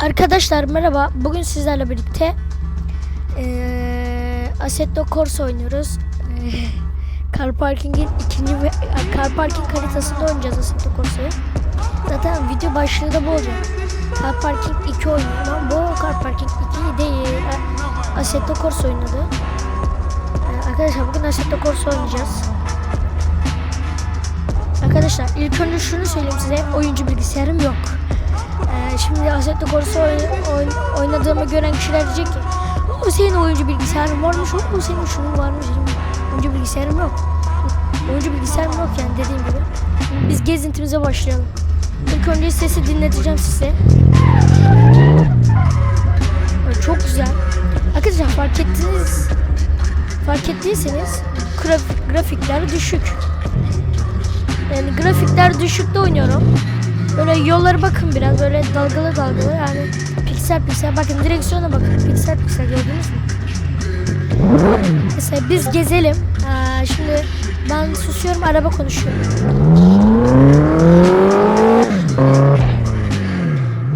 Arkadaşlar merhaba. Bugün sizlerle birlikte eee Assetto Corsa oynuyoruz. Car Parking'in ikinci ve Car Parking haritasında oynayacağız Assetto Corsa'yı. Zaten video başlığı da bu olacak. Car Parking 2 oynuyorum ama bu Car Parking 2 değil. Assetto Corsa oynadı. Eee, arkadaşlar bugün Assetto Corsa oynayacağız. Arkadaşlar ilk önce şunu söyleyeyim size. Oyuncu bilgisayarım yok. Şimdi Assetto Corsa oyn- oyn- oynadığımı gören kişiler diyecek ki o senin oyuncu bilgisayarın varmış, o senin şunun varmış. Oyuncu bilgisayarım yok. Oyuncu bilgisayarım yok yani dediğim gibi. Biz gezintimize başlayalım. İlk önce sesi dinleteceğim size. Çok güzel. Arkadaşlar fark ettiniz fark ettiyseniz graf- grafikler düşük. Yani grafikler düşükte oynuyorum. Böyle yollara bakın biraz böyle dalgalı dalgalı yani piksel piksel bakın direksiyona bakın piksel piksel gördünüz mü? Mesela biz gezelim. Ee, şimdi ben susuyorum araba konuşuyor.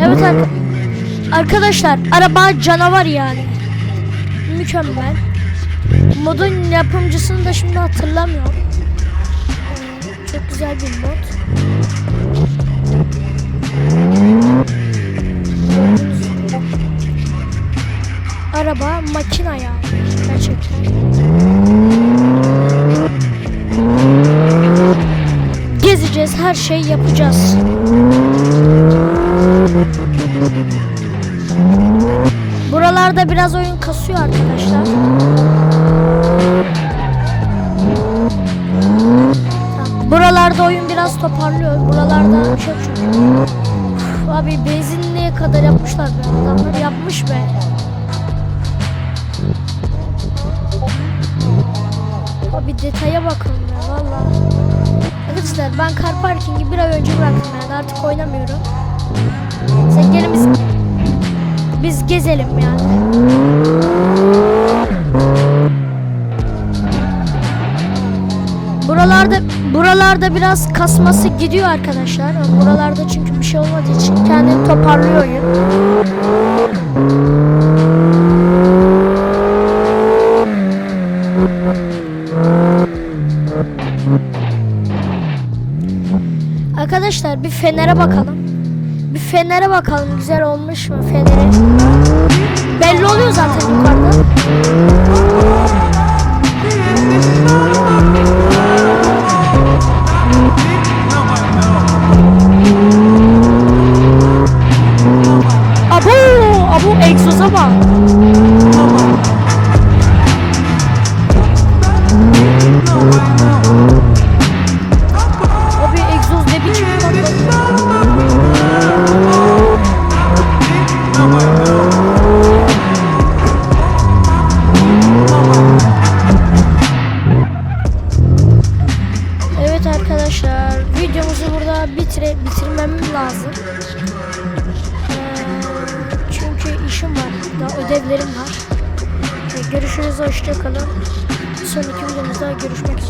Evet ar- arkadaşlar araba canavar yani. Mükemmel. Modun yapımcısını da şimdi hatırlamıyorum. Ee, çok güzel bir mod. Makina yani gerçekten. Gezeceğiz, her şey yapacağız. Buralarda biraz oyun kasıyor arkadaşlar. Buralarda oyun biraz toparlıyor. Buralarda çok çok. Uf, Abi benzinliğe kadar yapmışlar be. Adamlar yapmış be. Detaya bakın ya valla. Arkadaşlar ben car parkingi bir ay önce bıraktım yani artık oynamıyorum. Sen gelin biz, biz gezelim yani. Buralarda buralarda biraz kasması gidiyor arkadaşlar. Buralarda çünkü bir şey olmadığı için kendini toparlıyor oyun. Arkadaşlar bir fenere bakalım. Bir fenere bakalım güzel olmuş mu feneri. Belli oluyor zaten yukarıda. Arkadaşlar videomuzu burada bitire bitirmem lazım. Ee, çünkü işim var, daha ödevlerim var. Ee, görüşürüz, hoşçakalın. Sonraki videomuzda görüşmek üzere.